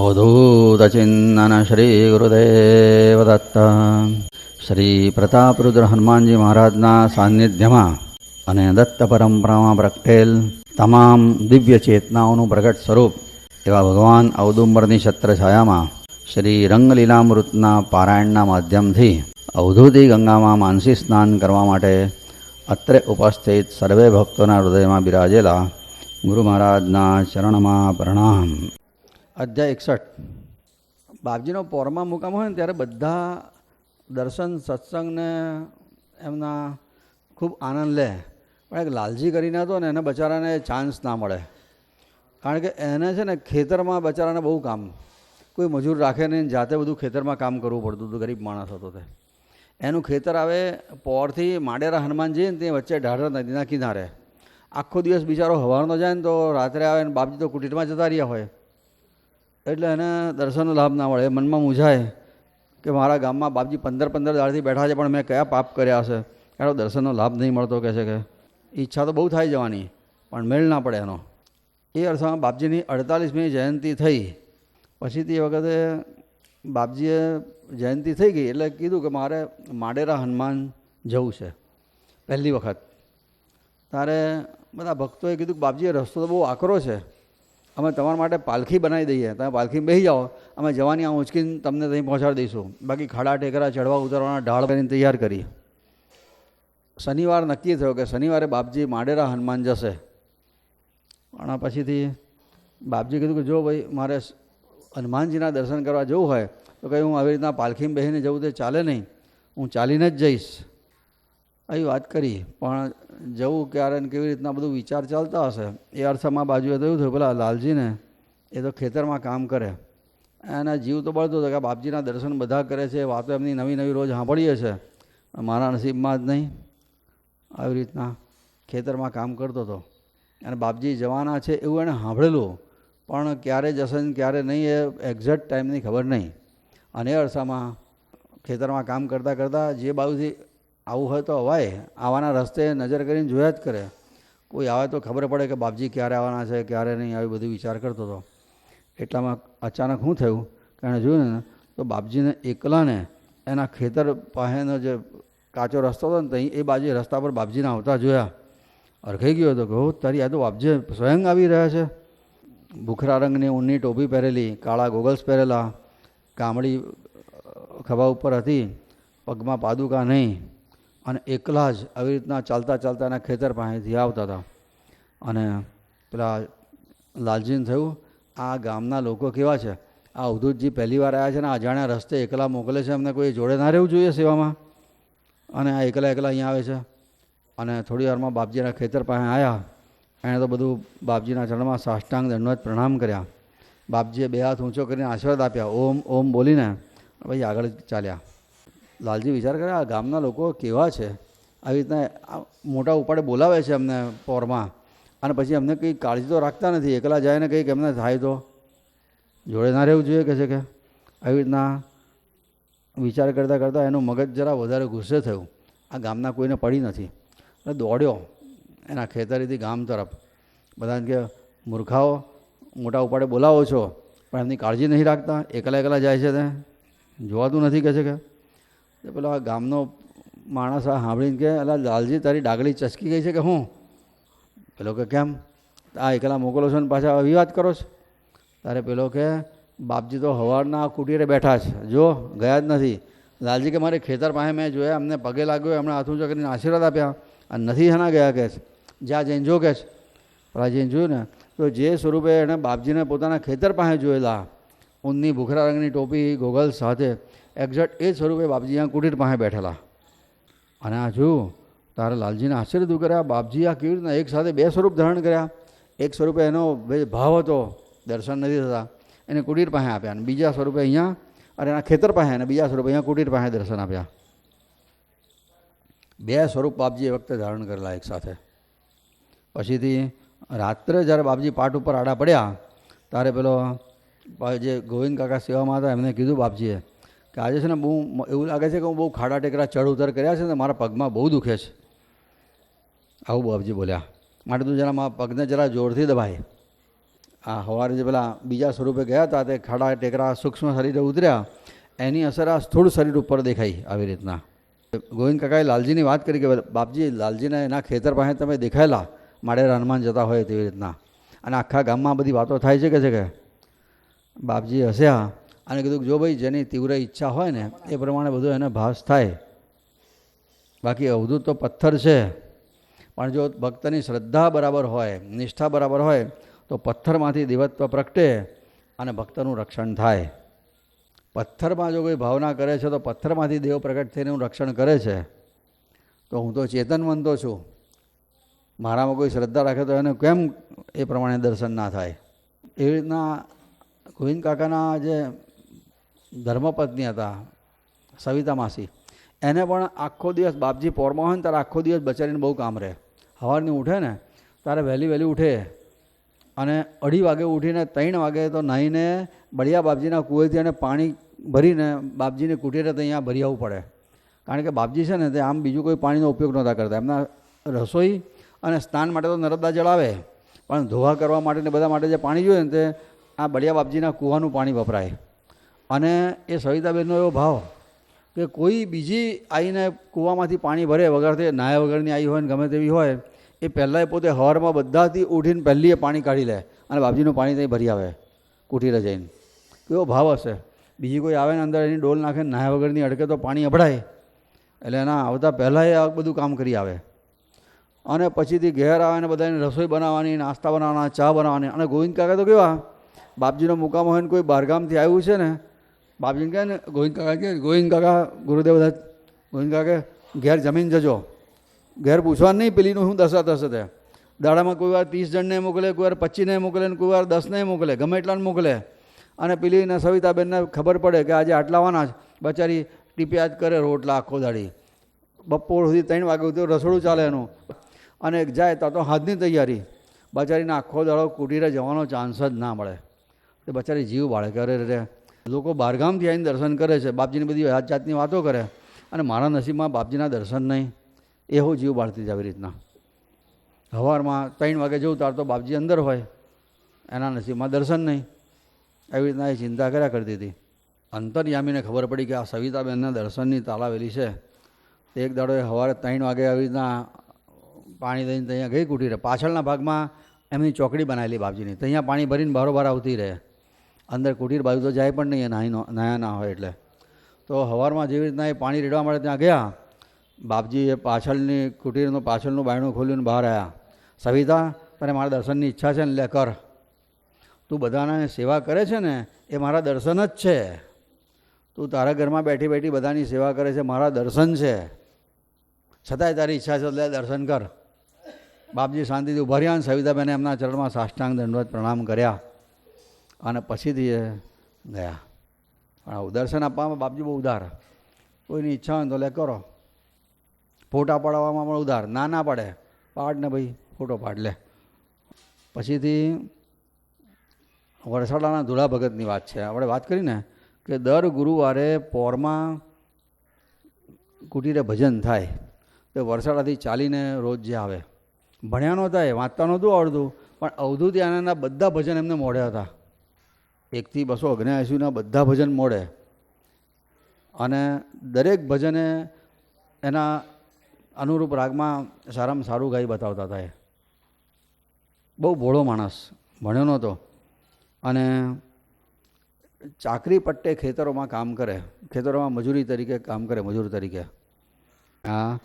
અવધૂતચિંતન શ્રી ગુરુદેવ દત્ત શ્રી પ્રતાપરુદ્ર હનુમાનજી મહારાજના સાનિધ્યમાં અને દત્ત પરંપરામાં પ્રગટેલ તમામ દિવ્ય ચેતનાઓનું પ્રગટ સ્વરૂપ એવા ભગવાન ઔદુંબરની છત્રછાયામાં શ્રી રંગલીલામૃતના પારાયણના માધ્યમથી અવધૂતી ગંગામાં માનસી સ્નાન કરવા માટે અત્રે ઉપસ્થિત સર્વે ભક્તોના હૃદયમાં બિરાજેલા ગુરુ મહારાજના ચરણમાં પ્રણામ અધ્યાય એકસઠ. બાપજીનો પોરમાં મુકામ હોય ને ત્યારે બધા દર્શન, સત્સંગને એમના ખૂબ આનંદ લે. પણ એક લાલજી કરીને હતો ને એને બચારાને ચાન્સ ના મળે. કારણ કે એને છે ને ખેતરમાં બચારાને બહુ કામ. કોઈ મજૂર રાખે નહીં જાતે બધું ખેતરમાં કામ કરવું પડતું હતું, ગરીબ માણસ હતો તે. એનું ખેતર આવે પોરથી માડેરા હનુમાનજી ને તે વચ્ચે ઢાઢર નદીના કિનારે. આખો દિવસ બિચારો હવાનો જાય ને તો રાત્રે આવે ને બાપજી તો કુટીરમાં જતા રહ્યા હોય. એટલે એને દર્શનનો લાભ ના મળે. મનમાં મૂંઝાય કે મારા ગામમાં બાપજી પંદર પંદર દાળથી બેઠા છે, પણ મેં કયા પાપ કર્યા હશે? એનો દર્શનનો લાભ નહીં મળતો કહે છે કે. ઈચ્છા તો બહુ થાય જવાની, પણ મેળ ના પડે એનો. એ અર્થમાં બાપજીની અડતાલીસમી જયંતિ થઈ. પછી તે વખતે બાપજીએ જયંતિ થઈ ગઈ, એટલે કીધું કે મારે માડેરા હનુમાન જવું છે, પહેલી વખત. તારે બધા ભક્તોએ કીધું કે બાપજીએ રસ્તો તો બહુ આકરો છે. અમે તમારા માટે પાલખી બનાવી દઈએ. તમે પાલખી બેસી જાઓ. અમે જવાની આ ઉંચકીને તમને ત્યાં પહોંચાડી દઈશું. બાકી ખાડા ટેકરા ચડવા ઉતરવાના ઢાળ કરીને તૈયાર કરી શનિવાર નક્કી થયો કે શનિવારે બાપજી માડેરા હનુમાન જશે. અને પછીથી બાપજી કીધું કે જો ભાઈ મારે હનુમાનજીના દર્શન કરવા જવું હોય, તો કંઈ હું આવી રીતના પાલખીમાં બેસીને જવું તે ચાલે નહીં. હું ચાલીને જ જઈશ. આવી વાત કરી, પણ જવું ક્યારે કેવી રીતના બધું વિચાર ચાલતા હશે, એ અર્થમાં બાજુએ તો એવું થયું, પેલા લાલજીને, એ તો ખેતરમાં કામ કરે. એના જીવ તો બળતો હતો કે બાપજીના દર્શન બધા કરે છે વાતો એમની નવી નવી રોજ સાંભળીએ છે. મારા નસીબમાં જ નહીં. આવી રીતના ખેતરમાં કામ કરતો હતો. અને બાપજી જવાના છે એવું એણે સાંભળેલું, પણ ક્યારે જશે ને ક્યારે નહીં એ એક્ઝેક્ટ ટાઈમની ખબર નહીં. અને એ અરસામાં ખેતરમાં કામ કરતાં કરતાં જે બાજુથી આવું હોય તો અવાય આવવાના રસ્તે નજર કરીને જોયા જ કરે. કોઈ આવે તો ખબર પડે કે બાપજી ક્યારે આવવાના છે, ક્યારે નહીં, આવી બધું વિચાર કરતો હતો. એટલામાં અચાનક શું થયું? કે એણે જોયું ને, તો બાપજીને એકલાને એના ખેતર પાસેનો જે કાચો રસ્તો હતો ને ત્યાં એ બાજુ રસ્તા પર બાપજીને આવતા જોયા. અરખાઈ ગયો હતો કે, હો, તારી આ તો બાપજી સ્વયં આવી રહ્યા છે. ભૂખરા રંગની ઊનની ટોપી પહેરેલી, કાળા ગોગલ્સ પહેરેલા કામળી ખભા ઉપર હતી, પગમાં પાદુકા નહીં. અને એકલા જ આવી રીતના ચાલતા ચાલતા એના ખેતર પાસેથી આવતા હતા. અને પેલા લાલજીને થયું, આ ગામના લોકો કેવા છે? આ અવધૂતજી પહેલી વાર આવ્યા છે ને અજાણ્યા રસ્તે એકલા મોકલે છે અમને કોઈ જોડે ના રહેવું જોઈએ સેવામાં? અને આ એકલા એકલા અહીંયા આવે છે. અને થોડી વારમાં બાપજીના ખેતર પાસે આવ્યા એણે તો બધું બાપજીના ચરણમાં સાષ્ટાંગ દંડવત પ્રણામ કર્યા. બાપજીએ બે હાથ ઊંચો કરીને આશીર્વાદ આપ્યા. ઓમ ઓમ બોલીને પછી આગળ ચાલ્યા. લાલજી વિચાર કરે, આ ગામના લોકો કેવા છે? આવી રીતના મોટા ઉપાડે બોલાવે છે અમને પોરમાં. અને પછી અમને કંઈ કાળજી તો રાખતા નથી. એકલા જાય ને કંઈક એમને થાય તો. જોડે ના રહેવું જોઈએ કે છે કે? આવી રીતના વિચાર કરતાં કરતાં એનું મગજ જરા વધારે ગુસ્સે થયું. આ ગામના કોઈને પડી નથી. એટલે દોડ્યો એના ખેતરીથી ગામ તરફ. બધાને કે, મૂર્ખાઓ, મોટા ઉપાડે બોલાવો છો, પણ એમની કાળજી નહીં રાખતા. એકલા એકલા જાય છે તે જોવાતું નથી કે છે કે? પેલો આ ગામનો માણસ આ સાંભળીને કે, અલા લાલજી, તારી ડાગલી ચસકી ગઈ છે કે હું? પેલો કે, કેમ? આ એકલા મોકલો છો ને પાછા વિવાદ કરો છો? તારે પેલો કે, બાપજી તો હવારના કુટીરે બેઠા છે. જો, ગયા જ નથી. લાલજી કે, મારે ખેતર પાસે મેં જોયા, અમને પગે લાગ્યો, એમણે હાથું જો કરીને આશીર્વાદ આપ્યા. અને નથી એના ગયા કે છે. જ્યાં જઈને જો કે છે. પેલા જઈને જોયું ને, તો જે સ્વરૂપે એણે બાપજીને પોતાના ખેતર પાસે જોયેલા ઊનની ભૂખરા રંગની ટોપી ગોગલ્સ સાથે એક્ઝેક્ટ એ સ્વરૂપે બાપજી અહીંયા કુટીર પાસે બેઠેલા. અને આ જોયું તારે લાલજીને આશ્ચર્ય કર્યા બાપજી આ કેવી રીતના એક સાથે બે સ્વરૂપ ધારણ કર્યા. એક સ્વરૂપે એનો ભાવ હતો, દર્શન નથી થતા. એને કુટીર પાસે આપ્યા અને બીજા સ્વરૂપે અહીંયા અને એના ખેતર પાસે અને બીજા સ્વરૂપે અહીંયા કુટીર પાસે દર્શન આપ્યા. બે સ્વરૂપ બાપજી એ વખતે ધારણ કરેલા એક સાથે. પછીથી રાત્રે જ્યારે બાપજી પાટ ઉપર આડા પડ્યા, ત્યારે પેલો જે ગોવિંદ કાકા સેવામાં હતા, એમને કીધું, બાપજીએ, કે આજે છે ને બહુ એવું લાગે છે કે હું બહુ ખાડા ટેકરા ચડ ઉતર કર્યા છે ને, મારા પગમાં બહુ દુખે છે. આવું બાપજી બોલ્યા. માટે તું જરા મારા પગને જરા જોરથી દબાય. આ સવારે જે પેલા બીજા સ્વરૂપે ગયા હતા, તે ખાડા ટેકરા, સૂક્ષ્મ શરીરે ઉતર્યા. એની અસર આ સ્થૂળ શરીર ઉપર દેખાઈ આવી રીતના. ગોવિંદ કાકાએ લાલજીની વાત કરી કે, બાપજી, લાલજીને એના ખેતર પાસે તમે દેખાયેલા, મારે હનુમાન જતા હોય તેવી રીતના. અને આખા ગામમાં બધી વાતો થાય છે કે છે કે? બાપજી હસ્યા અને કીધું જો ભાઈ જેની તીવ્ર ઈચ્છા હોય ને, એ પ્રમાણે બધું એને ભાસ થાય. બાકી અવધૂત તો પથ્થર છે. પણ જો ભક્તની શ્રદ્ધા બરાબર હોય, નિષ્ઠા બરાબર હોય, તો પથ્થરમાંથી દેવત્વ પ્રગટે અને ભક્તનું રક્ષણ થાય. પથ્થરમાં જો કોઈ ભાવના કરે છે, તો પથ્થરમાંથી દેવ પ્રગટ થઈને હું રક્ષણ કરે છે. તો હું તો ચેતનવંતો છું. મારામાં કોઈ શ્રદ્ધા રાખે તો એને કેમ એ પ્રમાણે દર્શન ના થાય? એવી રીતના ગોવિંદ કાકાના જે ધર્મપત્ની હતા, સવિતા માસી, એને પણ આખો દિવસ બાપજી પોરમાં હોય ને ત્યારે આખો દિવસ બચારીને બહુ કામ રહે. સવારની ઉઠે ને, ત્યારે વહેલી વહેલી ઉઠે અને અઢી વાગે ઉઠીને ત્રણ વાગે તો નાહીને બળિયા બાપજીના કૂવેથી અને પાણી ભરીને બાપજીને કુટીરે તો અહીંયા ભરી આવવું પડે. કારણ કે બાપજી છે ને તે આમ બીજું કોઈ પાણીનો ઉપયોગ નહોતા કરતા. એમના રસોઈ અને સ્નાન માટે તો નર્મદા જળ આવે, પણ ધોવા કરવા માટે ને બધા માટે જે પાણી જોઈએ ને તે આ બળિયા બાપજીના કૂવાનું પાણી વપરાય. અને એ સવિતાબેનનો એવો ભાવ કે કોઈ બીજી આવીને કૂવામાંથી પાણી ભરે વગરથી નાયા વગરની આવી હોય ને ગમે તેવી હોય, એ પહેલાં પોતે હવારમાં બધાથી ઉઠીને પહેલી પાણી કાઢી લે અને બાપજીનું પાણી ત્યાં ભરી આવે કુટીરે જઈને. કેવો ભાવ હશે. બીજી કોઈ આવે ને અંદર એની ડોલ નાખે નાયા વગરની અડકે તો પાણી અભડાય. એટલે એના આવતા પહેલાં એ બધું કામ કરી આવે. અને પછીથી ઘેર આવે ને બધાને રસોઈ બનાવવાની, નાસ્તા બનાવવાના, ચા બનાવવાની. અને ગોવિંદ કાકા તો કેવા બાપજીનો મુકામ હોય ને કોઈ બહારગામથી આવ્યું છે ને, બાપજીને કહે ને, ગોવિંદ કાકા કે, ગોવિંદ કાકા, ગુરુદેવ દત્ત ગોવિંદ કાકા ઘેર જમીન જજો. ઘેર પૂછવા નહીં પેલીનું શું દશા થશે તે. દાડામાં કોઈ વાર ત્રીસ જણને મોકલે, કોઈ વાર પચીસને મોકલે ને કોઈ વાર દસને મોકલે, ગમે એટલાને મોકલે. અને પેલીને સવિતાબેનને ખબર પડે કે આજે આટલા વાના જ. બચારી ટીપ્યા જ કરે રોટલા આખો દાડી. બપોર સુધી ત્રણ વાગે સુધી રસોડું ચાલે એનું. અને જાય તો હાથની તૈયારી. બચારીને આખો દાડો કુટીરે જવાનો ચાન્સ જ ના મળે. તે બચારી જીવ બાળે કરે રે લોકો બહારગામથી આવીને દર્શન કરે છે. બાપજીની બધી જાત જાતની વાતો કરે. અને મારા નસીબમાં બાપજીના દર્શન નહીં. એવો જીવ બાળતી જ આવી રીતના. સવારમાં ત્રણ વાગે જવું તાર તો બાપજી અંદર હોય. એના નસીબમાં દર્શન નહીં. એવી રીતના એ ચિંતા કર્યા કરતી હતી. અંતરયામીને ખબર પડી કે આ સવિતાબેનના દર્શનની તાલાવેલી છે. એક દાડો એ સવારે ત્રણ વાગે આવી રીતના પાણી દઈને ત્યાં ગઈ કુટીરે. પાછળના ભાગમાં એમની ચોકડી બનાવેલી બાપજીની. ત્યાં પાણી ભરીને બારોબાર આવતી રહે. અંદર કુટીર બાજુ તો જાય પણ નહીં નાહી નાયા ના હોય એટલે. તો સવારમાં જેવી રીતના એ પાણી રેડવા માટે ત્યાં ગયા બાપજી એ પાછળની કુટીરનું પાછળનું બાયણું ખોલ્યું બહાર આવ્યા સવિતા, તને મારા દર્શનની ઈચ્છા છે ને લે, કર. તું બધાને સેવા કરે છે ને, એ મારા દર્શન જ છે. તું તારા ઘરમાં બેઠી બેઠી બધાની સેવા કરે છે, મારા દર્શન છે. છતાંય તારી ઈચ્છા છે લે, દર્શન કર. બાપજી શાંતિથી ઊભા રહ્યા અને સવિતાબેને એમના ચરણમાં સાષ્ટાંગ દંડવત પ્રણામ કર્યા. અને પછીથી ગયા. પણ દર્શન આપવામાં બાપજી બહુ ઉદાર. કોઈની ઈચ્છા હોય તો લે, કરો. ફોટા પાડવામાં પણ ઉધાર ના ના પાડે. પાડ ને ભાઈ, ફોટો પાડ, લે. પછીથી વરસાડાના ધૂળા ભગતની વાત છે. આપણે વાત કરીને કે દર ગુરુવારે પોરમાં કુટીરે ભજન થાય. તો વરસાડાથી ચાલીને રોજ જે આવે. ભણ્યા નહોતા એ, વાંચતા નહોતું આવડતું. પણ અવધૂત આનંદના બધા ભજન એમને મોઢ્યા હતા. એકથી બસો ઓગણ્યાસીના બધા ભજન મોડે. અને દરેક ભજને એના અનુરૂપ રાગમાં સારામાં સારું ગાઈ બતાવતા હતા એ. બહુ ભોળો માણસ, ભણ્યો નહોતો. અને ચાકરી પટ્ટે ખેતરોમાં કામ કરે, ખેતરોમાં મજૂરી તરીકે કામ કરે, મજૂર તરીકે. આ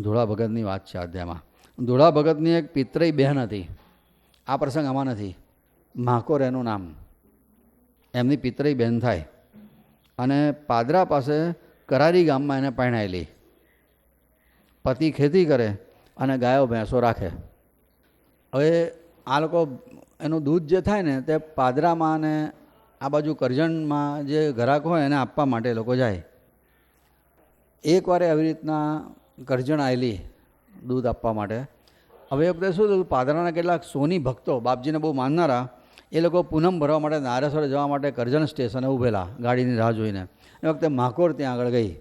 ધોળા ભગતની વાત છે અધ્યાયમાં ધોળા ભગતની એક પિત્રય બહેન હતી. આ પ્રસંગ આમાં નથી. માકોર એનું નામ. એમની પિત્રય બહેન થાય. અને પાદરા પાસે કરારી ગામમાં એને પરણાયેલી. પતિ ખેતી કરે અને ગાયો, ભેંસો રાખે. હવે આ લોકો એનું દૂધ જે થાય ને તે પાદરામાં અને આ બાજુ કરજણમાં જે ઘરાક હોય એને આપવા માટે લોકો જાય. એકવારે આવી રીતના કરજણ આવેલી દૂધ આપવા માટે. હવે એ વખતે શું થયું? પાદરાના કેટલાક સોની ભક્તો, બાપજીને બહુ માનનારા એ લોકો પૂનમ ભરવા માટે નારેશ્વર જવા માટે કરજણ સ્ટેશને ઊભેલા ગાડીની રાહ જોઈને. એ વખતે માકોર ત્યાં આગળ ગઈ.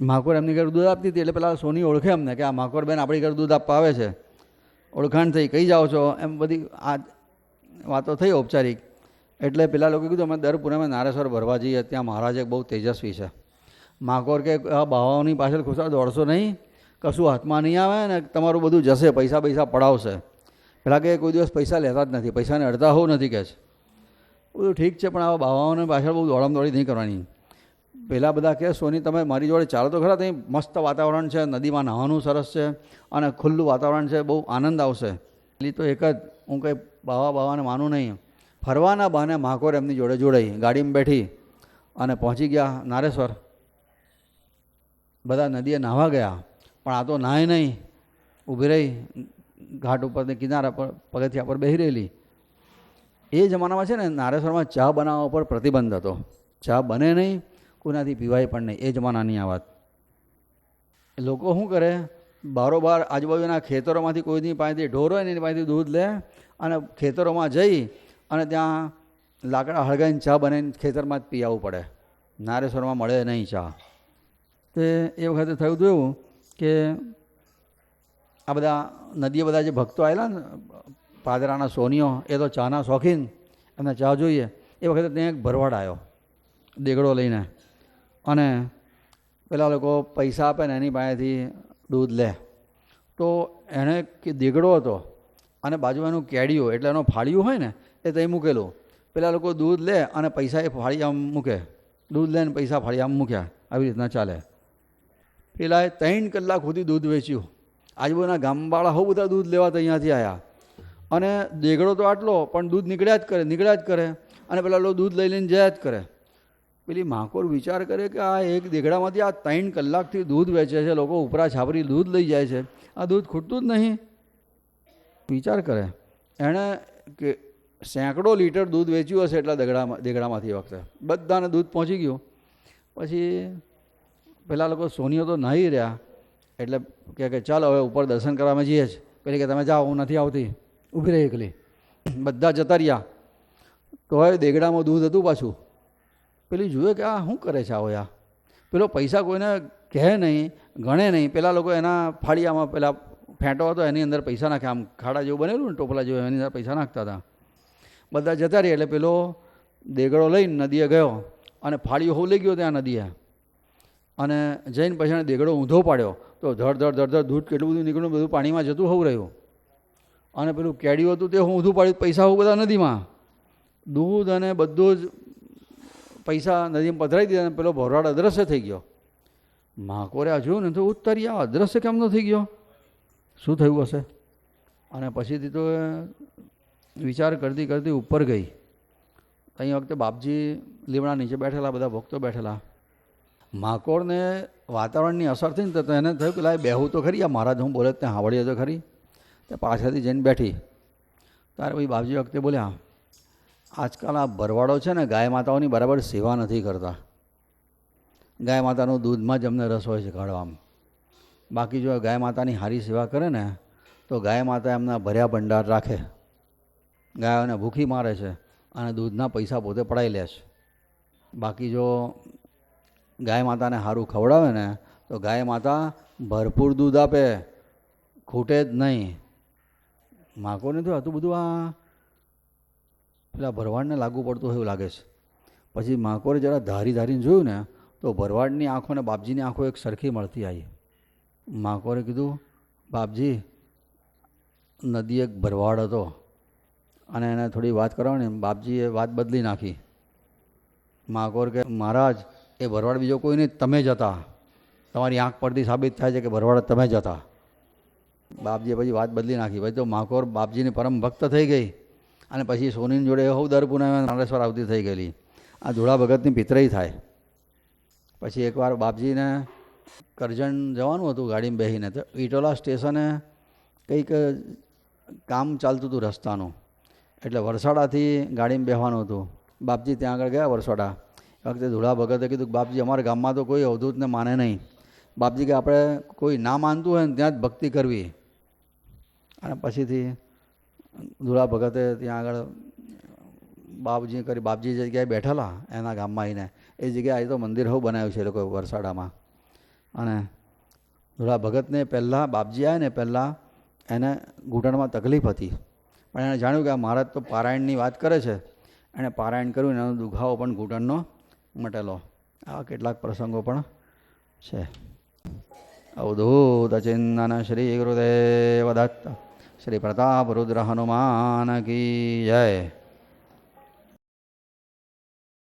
માકોર એમની ઘરે દૂધ આપતી હતી, એટલે પેલા સોની ઓળખે અમને કે આ માકોર બેન આપણી ઘરે દૂધ આપવા આવે છે. ઓળખાણ થઈ, કઈ જાઓ છો? એમ બધી આ વાતો થઈ ઔપચારિક. એટલે પેલા લોકો કીધું, અમે દર પૂનમે નારેશ્વર ભરવા જઈએ, ત્યાં મહારાજ એક બહુ તેજસ્વી છે. માકોર કે, આ બાવાઓની પાછળ ખુશા દોડશો નહીં, કશું હાથમાં નહીં આવે ને તમારું બધું જશે, પૈસા પૈસા પડાવશે. પેલા કે કોઈ દિવસ પૈસા લેતા જ નથી, પૈસાને અડધા હોવ નથી કહે છે. બધું ઠીક છે, પણ આવા બાવાઓને પાછળ બહુ દોડી નહીં કરવાની. પહેલાં બધા કહે, સોની, તમે મારી જોડે ચાલો તો ખરા, ત્યાં મસ્ત વાતાવરણ છે, નદીમાં નહાવાનું સરસ છે અને ખુલ્લું વાતાવરણ છે, બહુ આનંદ આવશે. એટલી તો એક જ, હું કંઈ બાવા બાવાને માનું નહીં. ફરવાના બહાને મહાકોર એમની જોડે જોડાઈ, ગાડીમાં બેઠી અને પહોંચી ગયા નારેશ્વર. બધા નદીએ નાહવા ગયા, પણ આ તો નાહે નહીં, ઊભી રહી ઘાટ ઉપરની કિનારા પર પગથિયા પર બેસી રહેલી. એ જમાનામાં છે ને નારેશ્વરમાં ચા બનાવવા પર પ્રતિબંધ હતો. ચા બને નહીં, કોઈનાથી પીવાય પણ નહીં. એ જમાનાની આ વાત. લોકો શું કરે? બારોબાર આજુબાજુના ખેતરોમાંથી કોઈની પાસેથી ઢોર હોય ને એની પાસેથી દૂધ લે અને ખેતરોમાં જઈ અને ત્યાં લાકડા હળગાઈને ચા બનાવીને ખેતરમાં જ પી આવવું પડે. નારેશ્વરમાં મળે નહીં ચા. તે એ વખતે થયું હતું કે આ બધા નદીએ બધા જે ભક્તો આવેલા ને, પાદરાના સોનીઓ, એ તો ચાના શોખીન, એમને ચા જોઈએ. એ વખતે ત્યાં એક ભરવાડ આવ્યો, દેગડો લઈને. અને પેલા લોકો પૈસા આપે ને એની પાસેથી દૂધ લે. તો એણે દેગડો હતો, અને બાજુમાં એનું કેડિયું એટલે એનો ફાળિયું હોય ને, એ ત્યાં મૂકેલું. પેલા લોકો દૂધ લે અને પૈસા એ ફાળી આમ મૂકે. દૂધ લે ને પૈસા ફાળી આમ મૂક્યા. આવી રીતના ચાલે. પેલાએ ત્રણ કલાક સુધી દૂધ વેચ્યું. આજુબાજુના ગામવાળા હોઉં બધા દૂધ લેવા તો અહીંયાથી આવ્યા અને દેગડો તો આટલો, પણ દૂધ નીકળ્યા જ કરે, નીકળ્યા જ કરે. અને પેલા લોકો દૂધ લઈ લઈને જયા જ કરે. પેલી માકોર વિચાર કરે કે આ એક દેગડામાંથી આ ત્રણ કલાકથી દૂધ વેચે છે, લોકો ઉપરા છાપરી દૂધ લઈ જાય છે. આ દૂધ ખૂટતું જ નહીં. વિચાર કરે. એણે કે સેંકડો લીટર દૂધ વેચ્યું હશે એટલા દેગડામાં, દેગડામાંથી વખતે. બધાને દૂધ પહોંચી ગયું. પછી પેલા લોકો સોનીઓ તો નાહી રહ્યા. એટલે કહે કે ચાલો હવે ઉપર દર્શન કરવામાં જઈએ જ પેલી કે તમે જાઓ, હું નથી આવતી. ઊભી રહી એકલી. બધા જતા રહ્યા. તો હવે દેગડામાં દૂધ હતું પાછું. પેલી જુએ કે આ શું કરે છે આવો યા પેલો પૈસા કોઈને કહે નહીં, ગણે નહીં. પેલા લોકો એના ફાળિયામાં પેલા ફેંટો હતો, એની અંદર પૈસા નાખે. આમ ખાડા જેવું બનેલું ને ટોપલા જેવું, એની અંદર પૈસા નાખતા હતા. બધા જતા રહ્યા એટલે પેલો દેગડો લઈને નદીએ ગયો અને ફાળીઓ હોવ લઈ ગયો ત્યાં નદીએ. અને જઈને પછી એણે દેગડો ઊંધો પાડ્યો. તો ધડ ધડ ધડ ધડ દૂધ કેટલું બધું નીકળ્યું બધું પાણીમાં જતું હોવું રહ્યું. અને પેલું કેડિયું હતું તે હું ઊંધું પાડ્યું, પૈસા હું બધા નદીમાં. દૂધ અને બધું જ પૈસા નદીમાં પધરાવી દીધા અને પેલો ભરવાડ અદ્રશ્ય થઈ ગયો. માકોરે આ જોયું ને તો ઉત્તરી અદ્રશ્ય કેમ ન થઈ ગયો? શું થયું હશે? અને પછીથી તો વિચાર કરતી કરતી ઉપર ગઈ. અહીં વખતે બાપજી લીમડા નીચે બેઠેલા, બધા ભક્તો બેઠેલા. માકોરને વાતાવરણની અસર થઈ ને તો એને થયું કે લાય બેહું તો ખરી, આ મહારાજ હું બોલે ત્યાં સાંભળીએ તો ખરી. તે પાછળથી જઈને બેઠી. ત્યારે ભાઈ બાપજી વખતે બોલ્યા, આજકાલ આ ભરવાડો છે ને ગાય માતાઓની બરાબર સેવા નથી કરતા. ગાય માતાનું દૂધમાં જ અમને રસ હોય છે કાઢવામાં. બાકી જો ગાય માતાની સારી સેવા કરે ને, તો ગાય માતા એમના ભર્યા ભંડાર રાખે. ગાયોને ભૂખી મારે છે અને દૂધના પૈસા પોતે પડાવી લે છે. બાકી જો ગાય માતાને સારું ખવડાવે ને, તો ગાય માતા ભરપૂર દૂધ આપે, ખૂટે જ નહીં. માકોને તો હતું બધું આ પેલા ભરવાડને લાગુ પડતું હોય એવું લાગે છે. પછી માકોરે જરા ધારી ધારીને જોયું ને, તો ભરવાડની આંખો અને બાપજીની આંખો એક સરખી મળતી આવી માકોરે કીધું, બાપજી, નદી એક ભરવાડ હતો. અને એને થોડી વાત કરવાની બાપજીએ વાત બદલી નાખી. માકોર કે, મહારાજ એ ભરવાડ બીજો કોઈ નહીં, તમે જ હતા તમારી આંખ પરથી સાબિત થાય છે કે ભરવાડ તમે જ હતા બાપજીએ પછી વાત બદલી નાખી. પછી તો માકોર બાપજીની પરમ ભક્ત થઈ ગઈ. અને પછી સોનીની જોડે હવ દર પૂનમે નારેશ્વર આવતી થઈ ગયેલી. આ ધોળા ભગતની પિતરાઈ થાય. પછી એકવાર બાપજીને કરજણ જવાનું હતું ગાડીમાં બેસીને તો ઈટોલા સ્ટેશને કંઈક કામ ચાલતું હતું રસ્તાનું. એટલે વરસાડાથી ગાડીમાં બેસવાનું હતું. બાપજી ત્યાં આગળ ગયા વરસાડા. એ વખતે ધોળા ભગતે કીધું બાપજી, અમારા ગામમાં તો કોઈ અવધૂતને માને નહીં. બાપજી કે આપણે કોઈ ના માનતું હોય ને ત્યાં જ ભક્તિ કરવી. અને પછીથી ધોળા ભગતે ત્યાં આગળ બાપજી કરી, બાપજી જગ્યાએ બેઠેલા એના ગામમાં આવીને, એ જગ્યાએ આજે તો મંદિર હોવું બનાવ્યું છે એ લોકોએ વરસાડામાં. અને ધોળા ભગતને પહેલાં, બાપજી આવ્યા ને પહેલાં એને ઘૂંટણમાં તકલીફ હતી. પણ એણે જાણ્યું કે મહારાજ તો પારાયણની વાત કરે છે. એણે પારાયણ કર્યું એનો દુખાવો પણ ઘૂંટણનો મટેલો. આવા કેટલાક પ્રસંગો પણ છે. અવધૂત ચિંતન શ્રી ગુરુદેવ દત્ત. શ્રી પ્રતાપ રુદ્ર હનુમાન કી જય.